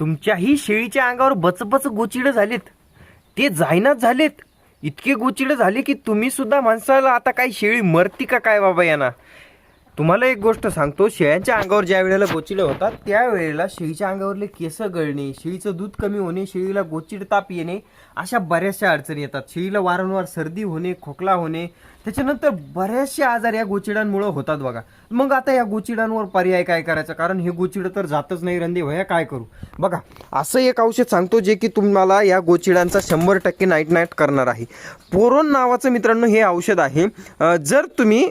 तुमच्याही शेळीच्या अंगावर बचबच गोचिडं झालेत. ते जायनाच झालेत. इतके गोचिडं झाले की तुम्ही सुद्धा माणसाला आता काही शेळी मरती का काय बाबा यांना? तुम्हाला एक गोष्ट सांगतो शेळ्यांच्या अंगावर ज्या वेळेला गोचिडं होतात त्यावेळेला शेळीच्या अंगावरले केस गळणे शेळीचं दूध कमी होणे शेळीला गोचिड ताप येणे अशा बऱ्याचशा अडचणी येतात. शेळीला वारंवार सर्दी होणे खोकला होणे त्याच्यानंतर बऱ्याचशे आजार या गोचिडांमुळे होतात बघा. मग आता या गोचिडांवर पर्याय काय करायचा? कारण हे गोचिड तर जातच नाही रंदे. भया काय करू? बघा असं एक औषध सांगतो जे की तुम्हाला या गोचिडांचा शंभर टक्के नाईट नाईट करणार आहे. पोरोन नावाचं मित्रांनो हे औषध आहे. जर तुम्ही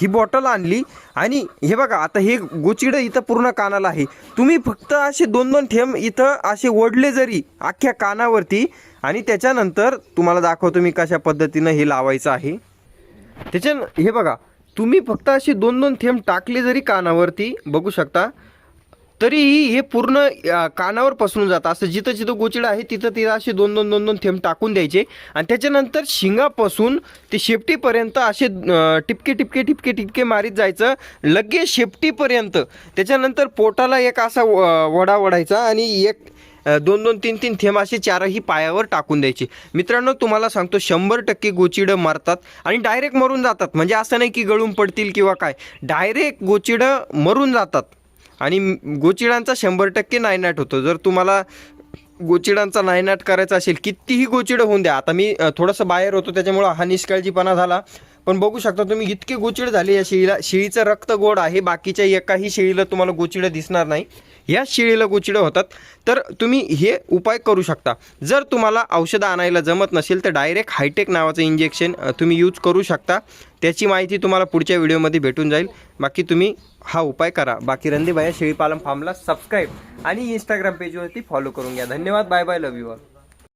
ही बॉटल आणली आणि हे बघा आता हे गोचिडं इथं पूर्ण कानाला आहे. तुम्ही फक्त असे दोन दोन थेंब इथं असे ओढले जरी अख्ख्या कानावरती आणि त्याच्यानंतर तुम्हाला दाखवतो मी कशा पद्धतीनं हे लावायचं आहे. त्याच्या हे बघा तुम्ही फक्त असे दोन दोन थेंब टाकले जरी कानावरती बघू शकता तरीही हे पूर्ण कानावर पसरून जातं. असं जिथं जिथं गोचिड आहे तिथं तिथं असे दोन दोन दोन दोन थेंब टाकून द्यायचे. आणि त्याच्यानंतर शिंगापासून ते शेपटीपर्यंत असे टिपके टिपके टिपके टिपके मारीत जायचं. लगेच शेपटीपर्यंत. त्याच्यानंतर पोटाला एक असा व- वडा वडायचा आणि एक दोन दोन तीन तीन थेंब असे चारही पायावर टाकून द्यायचे. मित्रांनो तुम्हाला सांगतो शंभर टक्के गोचिडं मारतात आणि डायरेक्ट मरून जातात. म्हणजे असं नाही की गळून पडतील किंवा काय. डायरेक्ट गोचिडं मरून जातात. आणि गोचिडांचा शंभर टक्के नायनाट होतो. जर तुम्हाला गोचिडांचा नायनाट करायचा असेल कितीही गोचिडं होऊन द्या. आता मी थोडंसं बाहेर होतो त्याच्यामुळं हा निष्काळजीपणा झाला. पण बघू शकता तुम्ही इतके गोचिड झाले या शेळीला. शेळीचं रक्त गोड आहे. बाकीच्या एकाही शेळीला तुम्हाला गोचिडं दिसणार नाही. या शिळीला गुचिडं होतात. तर तुम्ही हे उपाय करू शकता. जर तुम्हाला औषधं आणायला जमत नसेल तर डायरेक्ट हायटेक नावाचं इंजेक्शन तुम्ही यूज करू शकता. त्याची माहिती तुम्हाला पुढच्या व्हिडिओमध्ये भेटून जाईल. बाकी तुम्ही हा उपाय करा. बाकी रणदीभाई शेळीपालन फार्मला सबस्क्राईब आणि इंस्टाग्राम पेजवरती फॉलो करून घ्या. धन्यवाद. Bye bye love you all